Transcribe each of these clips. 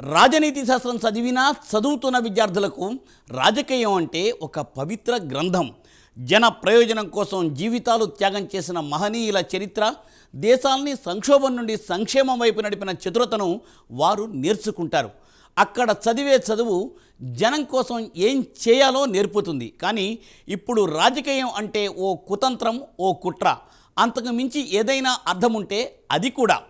రాజనీతి శాస్త్రం చదివినా చదువుతున్న విద్యార్థులకు రాజకీయం అంటే ఒక పవిత్ర గ్రంథం. జన ప్రయోజనం కోసం జీవితాలు త్యాగం చేసిన మహనీయుల చరిత్ర దేశాల్ని సంక్షోభం నుండి సంక్షేమం వైపు నడిపిన చతురతను వారు నేర్చుకుంటారు. అక్కడ చదివే చదువు జనం కోసం ఏం చేయాలో నేర్పుతుంది. కానీ ఇప్పుడు రాజకీయం అంటే ఓ కుతంత్రం ఓ కుట్ర. అంతకు మించి ఏదైనా అర్థం ఉంటే అది కూడా.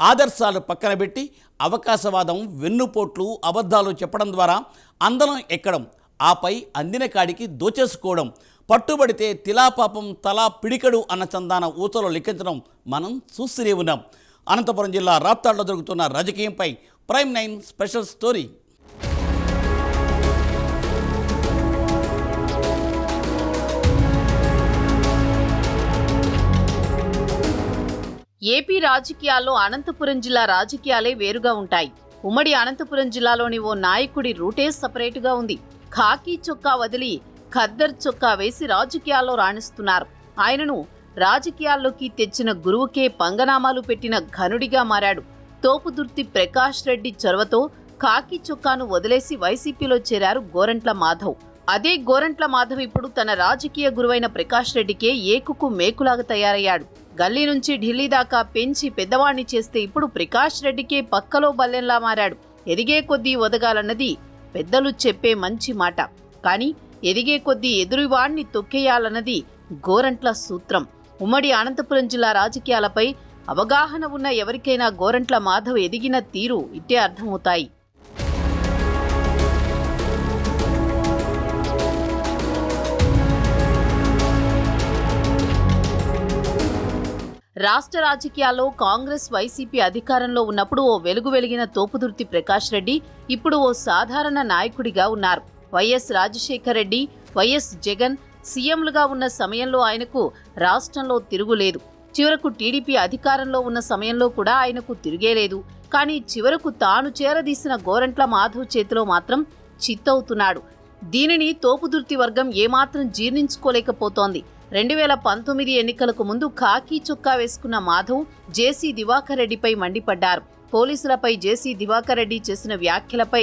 ఆదర్శాలు పక్కన పెట్టి అవకాశవాదం వెన్నుపోట్లు అబద్ధాలు చెప్పడం ద్వారా అందలం ఎక్కడం ఆపై అందిన కాడికి దోచేసుకోవడం పట్టుబడితే తిలాపాపం తలా పిడికడు అన్న చందాన ఊచలో లిఖించడం మనం చూస్తూనే ఉన్నాం. అనంతపురం జిల్లా రాప్తాడులో జరుగుతున్న రాజకీయంపై prime nine special story. AP రాజకీయాల్లో అనంతపురం జిల్లా రాజకీయాలే వేరుగా ఉంటాయి. ఉమ్మడి అనంతపురం జిల్లాలోని ఓ నాయకుడి రూటే సపరేటుగా ఉంది. ఖాకీ చొక్కా వదిలి ఖద్దర్ చొక్కా వేసి రాజకీయాల్లో రాణిస్తున్నారు. ఆయనను రాజకీయాల్లోకి తెచ్చిన గురువుకే పంగనామాలు పెట్టిన ఘనుడిగా మారాడు. తోపుదుర్తి ప్రకాష్ రెడ్డి చొరవతో ఖాకీ చొక్కాను వదిలేసి వైసీపీలో చేరారు గోరంట్ల మాధవ్. అదే గోరంట్ల మాధవ్ ఇప్పుడు తన రాజకీయ గురువైన ప్రకాష్ రెడ్డికే ఏకుకు మేకులాగా తయారయ్యాడు. గల్లీ నుంచి ఢిల్లీ దాకా పెంచి పెద్దవాణ్ణి చేస్తే ఇప్పుడు ప్రకాష్ రెడ్డికే పక్కలో బల్లెంలా మారాడు. ఎదిగే కొద్దీ ఒదగాలన్నది పెద్దలు చెప్పే మంచి మాట. కానీ ఎదిగే కొద్దీ ఎదురువాణ్ణి తొక్కేయాలన్నది గోరంట్ల సూత్రం. ఉమ్మడి అనంతపురం జిల్లా రాజకీయాలపై అవగాహన ఉన్న ఎవరికైనా గోరంట్ల మాధవ్ ఎదిగిన తీరు ఇట్టే అర్థమవుతాయి. రాష్ట్ర రాజకీయాల్లో కాంగ్రెస్ వైసీపీ అధికారంలో ఉన్నప్పుడు ఓ వెలుగు వెలిగిన తోపుదుర్తి ప్రకాష్ రెడ్డి ఇప్పుడు ఓ సాధారణ నాయకుడిగా ఉన్నారు. Y S Rajasekhar Reddy Y S Jagan సీఎంలుగా ఉన్న సమయంలో ఆయనకు రాష్ట్రంలో తిరుగులేదు చివరకు టీడీపీ అధికారంలో ఉన్న సమయంలో కూడా ఆయనకు తిరిగేలేదు కానీ చివరకు తాను చేరదీసిన గోరంట్ల మాధవ్ చేతిలో మాత్రం చిత్తవుతున్నాడు. దీనిని తోపుదుర్తి వర్గం ఏమాత్రం జీర్ణించుకోలేకపోతోంది. రెండు వేల పంతొమ్మిది ఎన్నికలకు ముందు ఖాకీ చొక్కా వేసుకున్న మాధవ్ జేసీ దివాకర్ రెడ్డిపై మండిపడ్డారు. పోలీసులపై జేసీ దివాకర్ రెడ్డి చేసిన వ్యాఖ్యలపై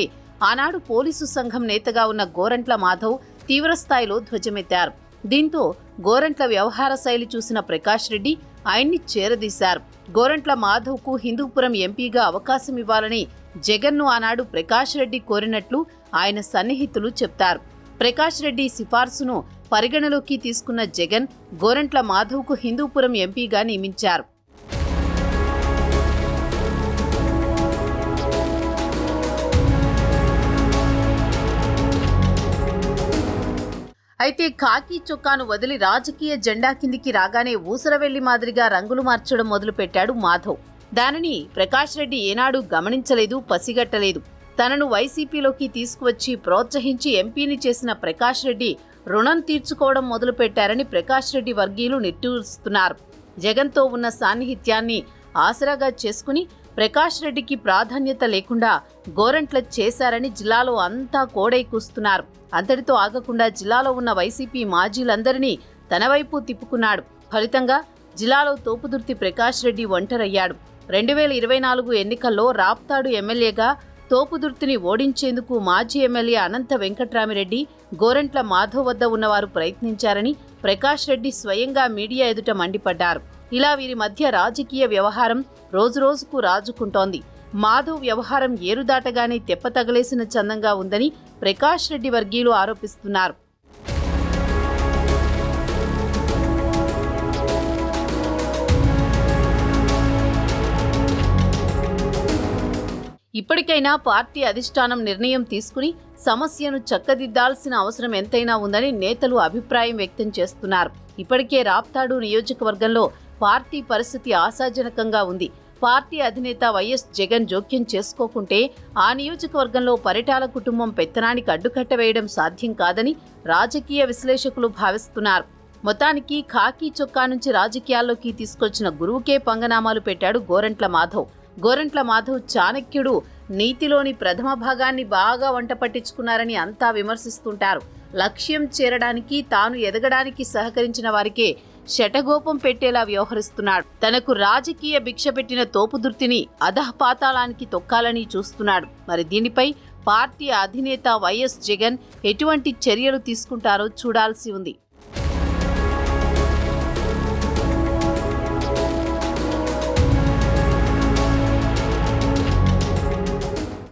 ఆనాడు పోలీసు సంఘం నేతగా ఉన్న గోరంట్ల మాధవ్ తీవ్రస్థాయిలో ధ్వజమెత్తారు. దీంతో గోరంట్ల వ్యవహార శైలి చూసిన ప్రకాష్ రెడ్డి ఆయన్ని చేరదీశారు. గోరంట్ల మాధవ్కు హిందూపురం ఎంపీగా అవకాశం ఇవ్వాలని జగన్ను ఆనాడు ప్రకాష్ రెడ్డి కోరినట్లు ఆయన సన్నిహితులు చెప్తారు. ప్రకాష్ రెడ్డి సిఫార్సును పరిగణలోకి తీసుకున్న జగన్ గోరంట్ల మాధవ్కు హిందూపురం ఎంపీగా నియమించారు. అయితే కాకి చొక్కాను వదిలి రాజకీయ జెండా కిందికి రాగానే ఊసరవెల్లి మాదిరిగా రంగులు మార్చడం మొదలుపెట్టాడు మాధవ్. దానిని ప్రకాష్ రెడ్డి ఏనాడు గమనించలేదు పసిగట్టలేదు. తనను వైసీపీలోకి తీసుకువచ్చి ప్రోత్సహించి ఎంపీని చేసిన ప్రకాష్ రెడ్డి రుణం తీర్చుకోవడం మొదలుపెట్టారని ప్రకాష్ రెడ్డి వర్గీయులు నిట్టూరుస్తున్నారు. జగన్తో ఉన్న సాన్నిహిత్యాన్ని ఆసరాగా చేసుకుని ప్రకాష్ రెడ్డికి ప్రాధాన్యత లేకుండా గోరంట్ల చేశారని జిల్లాలో అంతా కోడై కూస్తున్నారు. అంతటితో ఆగకుండా జిల్లాలో ఉన్న వైసీపీ మాజీలందరినీ తన వైపు తిప్పుకున్నాడు. ఫలితంగా జిల్లాలో తోపుదుర్తి ప్రకాష్ రెడ్డి ఒంటరయ్యాడు. రెండు వేల ఇరవై నాలుగు ఎన్నికల్లో రాప్తాడు ఎమ్మెల్యేగా తోపుదుర్తిని ఓడించేందుకు మాజీ ఎమ్మెల్యే అనంత వెంకట్రామిరెడ్డి గోరంట్ల మాధవ్ వద్ద ఉన్నవారు ప్రయత్నించారని ప్రకాష్ రెడ్డి స్వయంగా మీడియా ఎదుట మండిపడ్డారు. ఇలా వీరి మధ్య రాజకీయ వ్యవహారం రోజురోజుకు రాజుకుంటోంది. మాధవ్ వ్యవహారం ఏరుదాటగానే తెప్ప తగలేసిన చందంగా ఉందని ప్రకాష్ రెడ్డి వర్గీయులు ఆరోపిస్తున్నారు. ఇప్పటికైనా పార్టీ అధిష్టానం నిర్ణయం తీసుకుని సమస్యను చక్కదిద్దాల్సిన అవసరం ఎంతైనా ఉందని నేతలు అభిప్రాయం వ్యక్తం చేస్తున్నారు. ఇప్పటికే రాప్తాడు నియోజకవర్గంలో పార్టీ పరిస్థితి ఆశాజనకంగా ఉంది. పార్టీ అధినేత వైఎస్ జగన్ జోక్యం చేసుకోకుంటే ఆ నియోజకవర్గంలో పరిటాల కుటుంబం పెత్తనానికి అడ్డుకట్ట వేయడం సాధ్యం కాదని రాజకీయ విశ్లేషకులు భావిస్తున్నారు. మొత్తానికి ఖాకీ చొక్కా నుంచి రాజకీయాల్లోకి తీసుకొచ్చిన గురువుకే పంగనామాలు పెట్టాడు గోరంట్ల మాధవ్. గోరంట్ల మాధవ్ చాణక్యుడు నీతిలోని ప్రథమ భాగాన్ని బాగా వంట పట్టించుకున్నారని అంతా విమర్శిస్తుంటారు. లక్ష్యం చేరడానికి తాను ఎదగడానికి సహకరించిన వారికే శటగోపం పెట్టేలా వ్యవహరిస్తున్నాడు. తనకు రాజకీయ భిక్ష పెట్టిన తోపుదుర్తిని అధఃపాతాళానికి తొక్కాలని చూస్తున్నాడు. మరి దీనిపై పార్టీ అధినేత వైఎస్ జగన్ ఎటువంటి చర్యలు తీసుకుంటారో చూడాల్సి ఉంది.